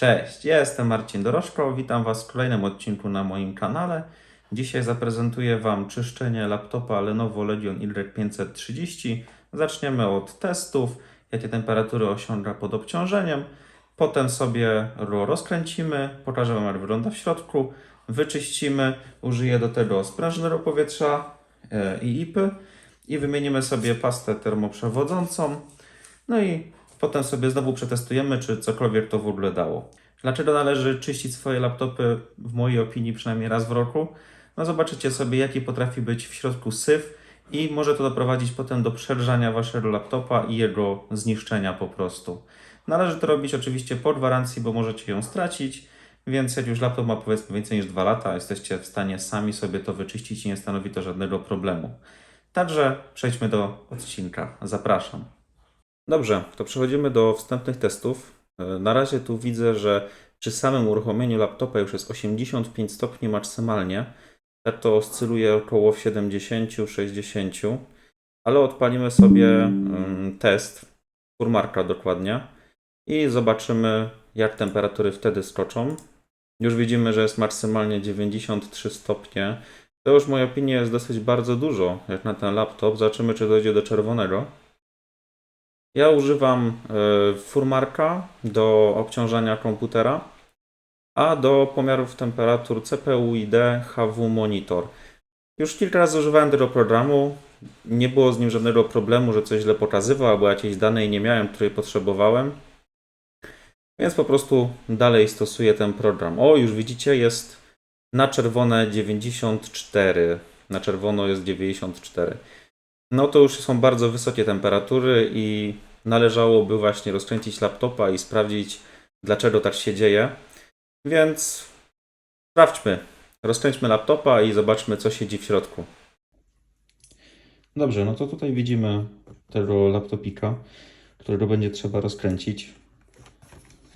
Cześć, ja jestem Marcin Dorożko, witam Was w kolejnym odcinku na moim kanale. Dzisiaj zaprezentuję Wam czyszczenie laptopa Lenovo Legion Y530. Zaczniemy od testów, jakie temperatury osiąga pod obciążeniem. Potem sobie ro- rozkręcimy, pokażę Wam jak wygląda w środku, wyczyścimy, użyję do tego sprężyny do powietrza e, i IPy i wymienimy sobie pastę termoprzewodzącą. No i potem sobie znowu przetestujemy, czy cokolwiek to w ogóle dało. Dlaczego należy czyścić swoje laptopy, w mojej opinii przynajmniej raz w roku? No zobaczycie sobie, jaki potrafi być w środku syf i może to doprowadzić potem do przegrzania waszego laptopa i jego zniszczenia po prostu. Należy to robić oczywiście po gwarancji, bo możecie ją stracić, więc jak już laptop ma powiedzmy więcej niż 2 lata, jesteście w stanie sami sobie to wyczyścić i nie stanowi to żadnego problemu. Także przejdźmy do odcinka. Zapraszam. Dobrze, to przechodzimy do wstępnych testów. E, Na razie tu widzę, że przy samym uruchomieniu laptopa już jest 85 stopni maksymalnie. To oscyluje około 70-60. Ale odpalimy sobie mm, test, furmarka dokładnie, i zobaczymy, jak temperatury wtedy skoczą. Już widzimy, że jest maksymalnie 93 stopnie. To już w mojej opinii jest dosyć bardzo dużo, jak na ten laptop. Zobaczymy, czy dojdzie do czerwonego. Ja używam e, furmarka do obciążania komputera, a do pomiarów temperatur CPU ID HW Monitor. Już kilka razy używałem tego programu. Nie było z nim żadnego problemu, że coś źle pokazywał, albo jakiejś danej nie miałem, której potrzebowałem. Więc po prostu dalej stosuję ten program. O, już widzicie, jest na czerwone 94. Na czerwono jest 94 no to już są bardzo wysokie temperatury i należałoby właśnie rozkręcić laptopa i sprawdzić, dlaczego tak się dzieje. Więc sprawdźmy. Rozkręćmy laptopa i zobaczmy, co siedzi w środku. Dobrze, no to tutaj widzimy tego laptopika, którego będzie trzeba rozkręcić.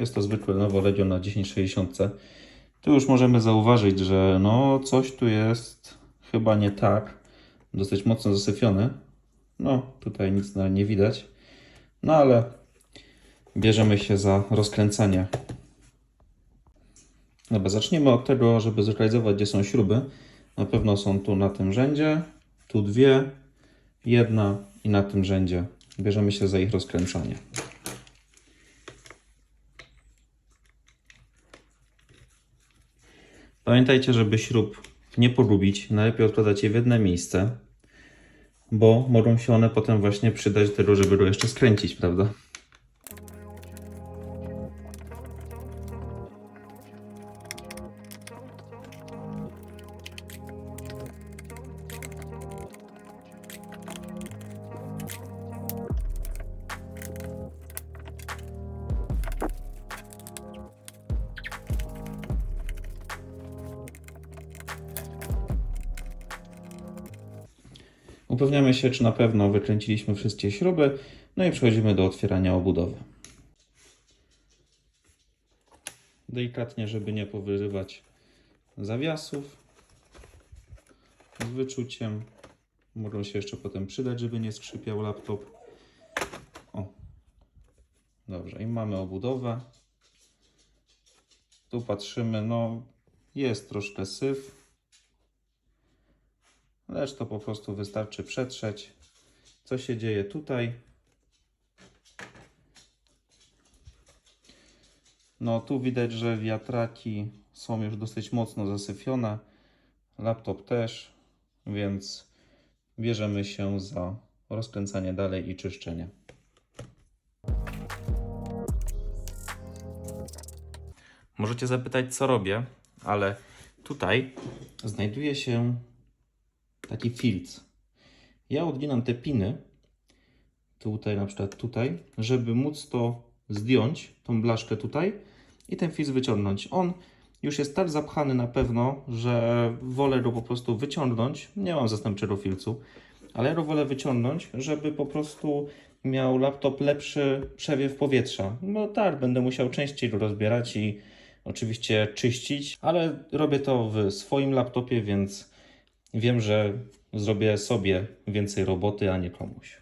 Jest to zwykły Lenovo Legion na 1060. Tu już możemy zauważyć, że no coś tu jest chyba nie tak dosyć mocno zasyfiony. No, tutaj nic na nie widać. No ale bierzemy się za rozkręcanie. Dobra, zaczniemy od tego, żeby zlokalizować, gdzie są śruby. Na pewno są tu na tym rzędzie, tu dwie, jedna i na tym rzędzie. Bierzemy się za ich rozkręcanie. Pamiętajcie, żeby śrub nie pogubić, najlepiej odkładać je w jedno miejsce, bo mogą się one potem właśnie przydać do tego, żeby jeszcze skręcić, prawda? Upewniamy się, czy na pewno wykręciliśmy wszystkie śruby, no i przechodzimy do otwierania obudowy. Delikatnie, żeby nie powyrywać zawiasów. Z wyczuciem. Mogą się jeszcze potem przydać, żeby nie skrzypiał laptop. O. Dobrze, i mamy obudowę. Tu patrzymy, no jest troszkę syf. Lecz to po prostu wystarczy przetrzeć. Co się dzieje tutaj? No tu widać, że wiatraki są już dosyć mocno zasyfione. Laptop też, więc bierzemy się za rozkręcanie dalej i czyszczenie. Możecie zapytać, co robię, ale tutaj znajduje się taki filc. Ja odginam te piny, tutaj na przykład tutaj, żeby móc to zdjąć, tą blaszkę tutaj i ten filc wyciągnąć. On już jest tak zapchany na pewno, że wolę go po prostu wyciągnąć. Nie mam zastępczego filcu, ale ja go wolę wyciągnąć, żeby po prostu miał laptop lepszy przewiew powietrza. No tak, będę musiał częściej go rozbierać i oczywiście czyścić, ale robię to w swoim laptopie, więc wiem, że zrobię sobie więcej roboty, a nie komuś.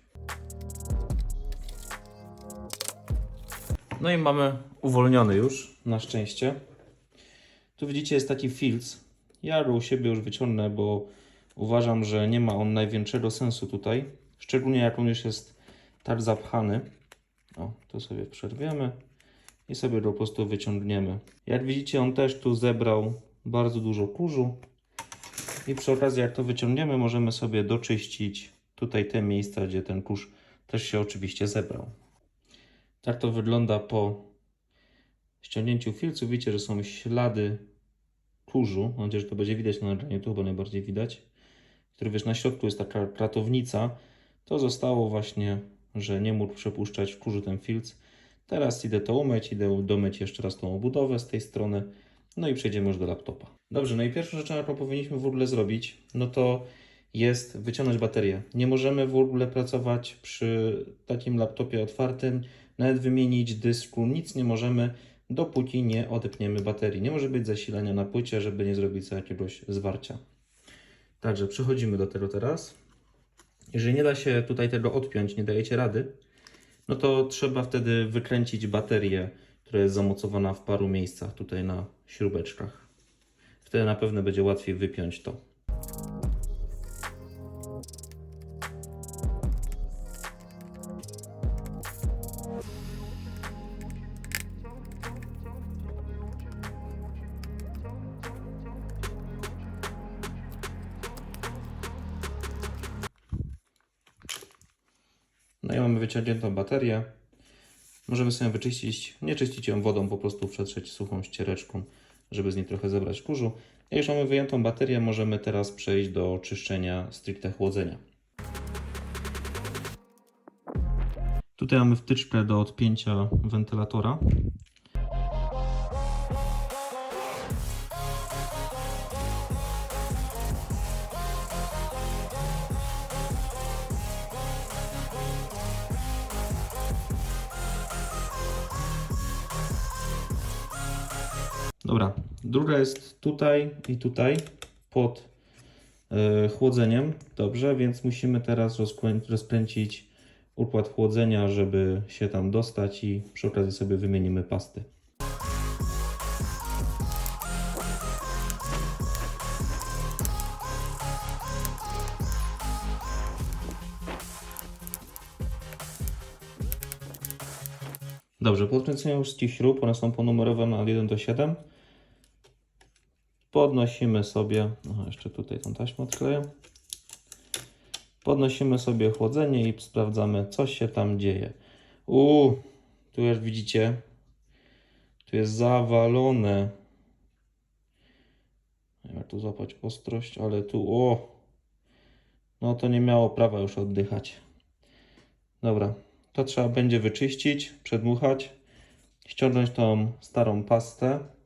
No i mamy uwolniony już, na szczęście. Tu widzicie jest taki filc. Ja go u siebie już wyciągnę, bo uważam, że nie ma on największego sensu tutaj. Szczególnie jak on już jest tak zapchany. O, to sobie przerwiemy i sobie go po prostu wyciągniemy. Jak widzicie, on też tu zebrał bardzo dużo kurzu. I przy okazji, jak to wyciągniemy, możemy sobie doczyścić tutaj te miejsca, gdzie ten kurz też się oczywiście zebrał. Tak to wygląda po ściągnięciu filcu. Widzicie, że są ślady kurzu. Mam nadzieję, że to będzie widać na nagraniu, tu chyba najbardziej widać. Który wiesz, na środku jest taka kratownica. To zostało właśnie, że nie mógł przepuszczać w kurzu ten filc. Teraz idę to umyć, idę domyć jeszcze raz tą obudowę z tej strony. No i przejdziemy już do laptopa. Dobrze, no i pierwszą rzeczą, jaką powinniśmy w ogóle zrobić, no to jest wyciągnąć baterię. Nie możemy w ogóle pracować przy takim laptopie otwartym, nawet wymienić dysku, nic nie możemy, dopóki nie odepniemy baterii. Nie może być zasilania na płycie, żeby nie zrobić sobie jakiegoś zwarcia. Także przechodzimy do tego teraz. Jeżeli nie da się tutaj tego odpiąć, nie dajecie rady, no to trzeba wtedy wykręcić baterię, która jest zamocowana w paru miejscach tutaj na śrubeczkach. Wtedy na pewno będzie łatwiej wypiąć to. No i mamy wyciągniętą baterię. Możemy sobie wyczyścić, nie czyścić ją wodą, po prostu przetrzeć suchą ściereczką, żeby z niej trochę zebrać kurzu. Jak już mamy wyjętą baterię, możemy teraz przejść do czyszczenia stricte chłodzenia. Tutaj mamy wtyczkę do odpięcia wentylatora. Jest tutaj i tutaj pod e, chłodzeniem. Dobrze, więc musimy teraz rozkrę- rozkręcić układ chłodzenia, żeby się tam dostać i przy okazji sobie wymienimy pasty. Dobrze, po odkręceniu wszystkich śrub, one są ponumerowane od 1 do 7. Podnosimy sobie, aha, jeszcze tutaj tą taśmę odkleję. Podnosimy sobie chłodzenie i sprawdzamy, co się tam dzieje. Uuu, tu jak widzicie, tu jest zawalone. Jak tu złapać ostrość, ale tu, o, no to nie miało prawa już oddychać. Dobra, to trzeba będzie wyczyścić, przedmuchać, ściągnąć tą starą pastę.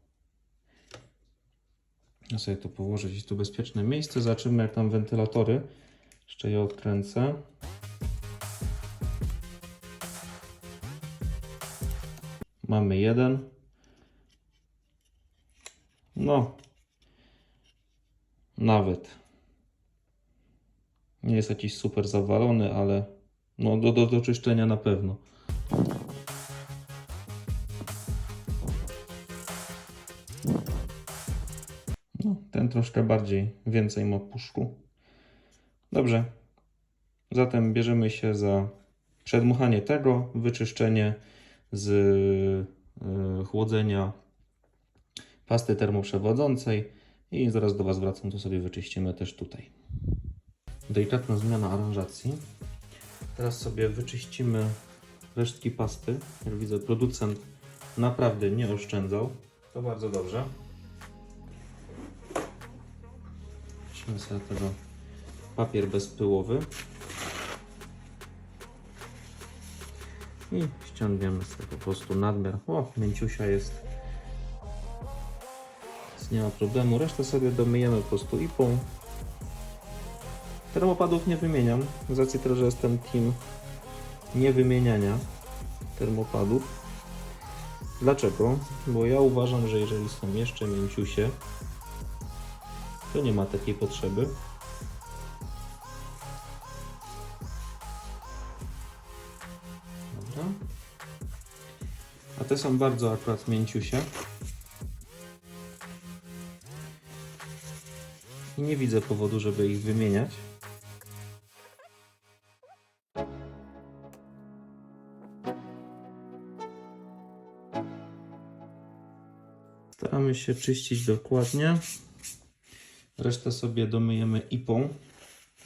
Ja sobie to położę gdzieś tu bezpieczne miejsce. Zobaczymy jak tam wentylatory. Jeszcze je odkręcę. Mamy jeden. No. Nawet. Nie jest jakiś super zawalony, ale no do, do, do czyszczenia na pewno. Troszkę bardziej, więcej ma puszku. Dobrze. Zatem bierzemy się za przedmuchanie tego, wyczyszczenie z y, chłodzenia pasty termoprzewodzącej i zaraz do Was wracam, to sobie wyczyścimy też tutaj. Delikatna zmiana aranżacji. Teraz sobie wyczyścimy resztki pasty. Jak widzę, producent naprawdę nie oszczędzał. To bardzo dobrze. Weźmy sobie tego papier bezpyłowy. I ściągniemy sobie po prostu nadmiar. O, mięciusia jest. Więc nie ma problemu. Resztę sobie domyjemy po prostu ipą. Termopadów nie wymieniam, z racji tego, że jestem team nie wymieniania termopadów. Dlaczego? Bo ja uważam, że jeżeli są jeszcze mięciusie, to nie ma takiej potrzeby. Dobra. A Te są bardzo akurat mięciusie. I nie widzę powodu, żeby ich wymieniać. Staramy się czyścić dokładnie. Resztę sobie domyjemy ipą,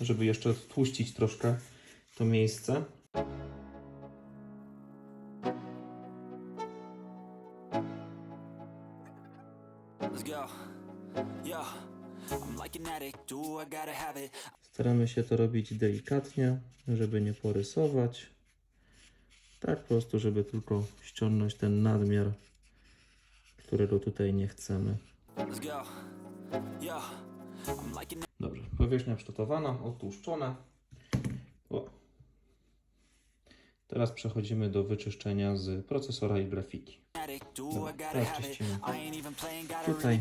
żeby jeszcze tłuścić troszkę to miejsce. Staramy się to robić delikatnie, żeby nie porysować. Tak po prostu, żeby tylko ściągnąć ten nadmiar, którego tutaj nie chcemy. Let's go. An Dobrze, powierzchnia przygotowana, otłuszczona. O. Teraz przechodzimy do wyczyszczenia z procesora i grafiki. Dobra, tutaj.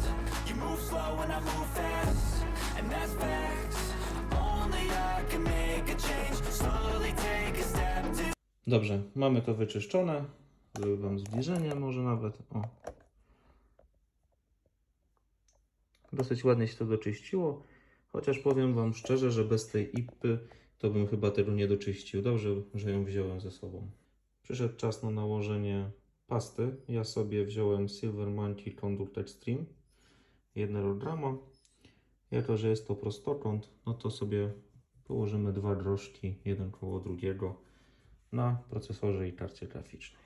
Dobrze, mamy to wyczyszczone. Zrobię Wam zbliżenie może nawet. O. Dosyć ładnie się to doczyściło. Chociaż powiem Wam szczerze, że bez tej ipy to bym chyba tego nie doczyścił. Dobrze, że ją wziąłem ze sobą. Przyszedł czas na nałożenie pasty. Ja sobie wziąłem Silver Manti Conduct Extreme 1 grama. Jako, że jest to prostokąt, no to sobie położymy dwa drożdżki, jeden koło drugiego na procesorze i karcie graficznej.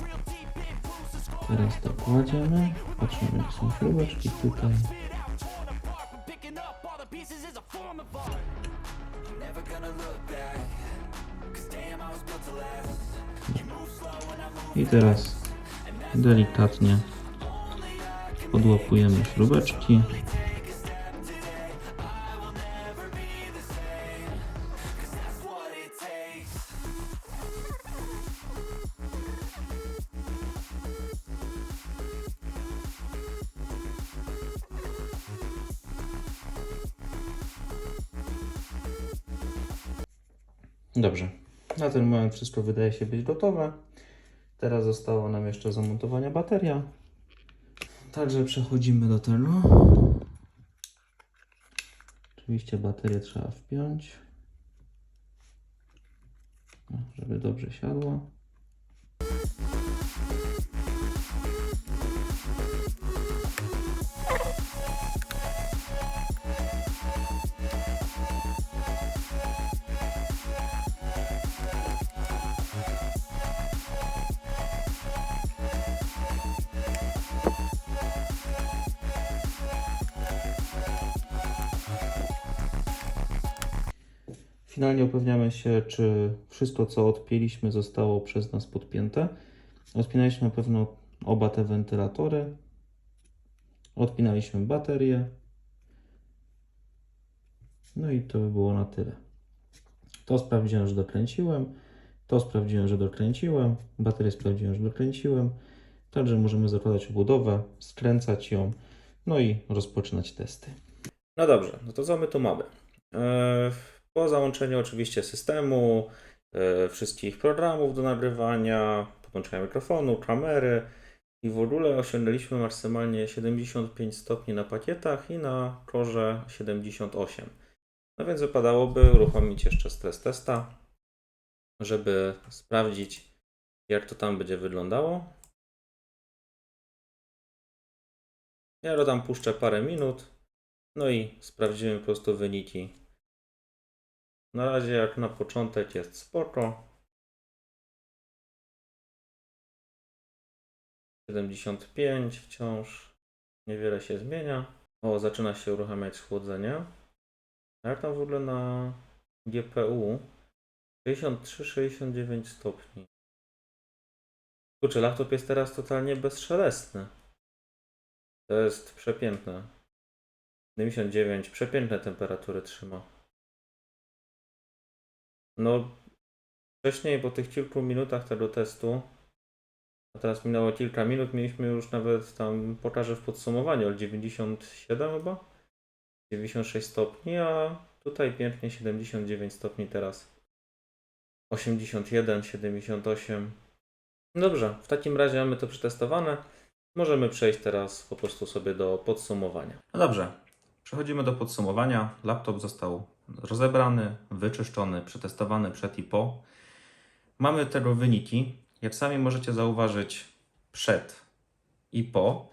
Real deep in bruises, scars Teraz to kładziemy. Patrzymy, jak są śrubeczki tutaj. spit out, torn apart. But Dobrze. Na ten moment wszystko wydaje się być gotowe. Teraz zostało nam jeszcze zamontowania bateria. Także przechodzimy do tego. Oczywiście baterię trzeba wpiąć, No, żeby dobrze siadła. Finalnie upewniamy się, czy wszystko, co odpięliśmy, zostało przez nas podpięte. Odpinaliśmy na pewno oba te wentylatory. Odpinaliśmy baterię. No i to by było na tyle. To sprawdziłem, że dokręciłem. To sprawdziłem, że dokręciłem. Baterię sprawdziłem, że dokręciłem. Także możemy zakładać obudowę, skręcać ją, no i rozpoczynać testy. No dobrze, no to co my tu mamy? Eee, Po załączeniu oczywiście systemu, e, wszystkich programów do nagrywania, podłączenia mikrofonu, kamery, I w ogóle osiągnęliśmy maksymalnie 75 stopni na pakietach i na korze 78. No więc wypadałoby uruchomić jeszcze stres testa, żeby sprawdzić, jak to tam będzie wyglądało. Ja go tam puszczę parę minut, no i sprawdzimy po prostu wyniki. Na razie jak na początek jest spoko. 75 wciąż niewiele się zmienia. O, zaczyna się uruchamiać schłodzenie. A jak tam w ogóle na GPU? 63-69 stopni. Kurczę, laptop jest teraz totalnie bezszelestny. To jest przepiękne. 79, przepiękne temperatury trzyma. No, wcześniej po tych kilku minutach tego testu, a teraz minęło kilka minut, mieliśmy już nawet tam, pokażę w podsumowaniu, ale 97 chyba? 96 stopni, a tutaj pięknie 79 stopni teraz. 81, 78. Dobrze, w takim razie mamy to przetestowane. Możemy przejść teraz po prostu sobie do podsumowania. No dobrze, przechodzimy do podsumowania. Laptop został rozebrany, wyczyszczony, przetestowany przed i po. Mamy tego wyniki. Jak sami możecie zauważyć, przed i po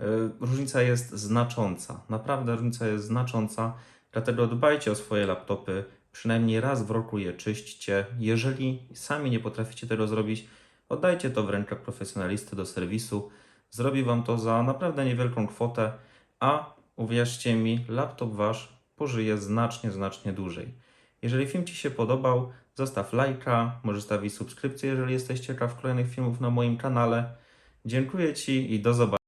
y, różnica jest znacząca. Naprawdę różnica jest znacząca. Dlatego dbajcie o swoje laptopy. Przynajmniej raz w roku je czyśćcie. Jeżeli sami nie potraficie tego zrobić, oddajcie to w rękach profesjonalisty do serwisu. Zrobi Wam to za naprawdę niewielką kwotę, a uwierzcie mi, laptop Wasz pożyje znacznie, znacznie dłużej. Jeżeli film Ci się podobał, zostaw lajka, możesz stawić subskrypcję, jeżeli jesteś ciekaw kolejnych filmów na moim kanale. Dziękuję Ci i do zobaczenia.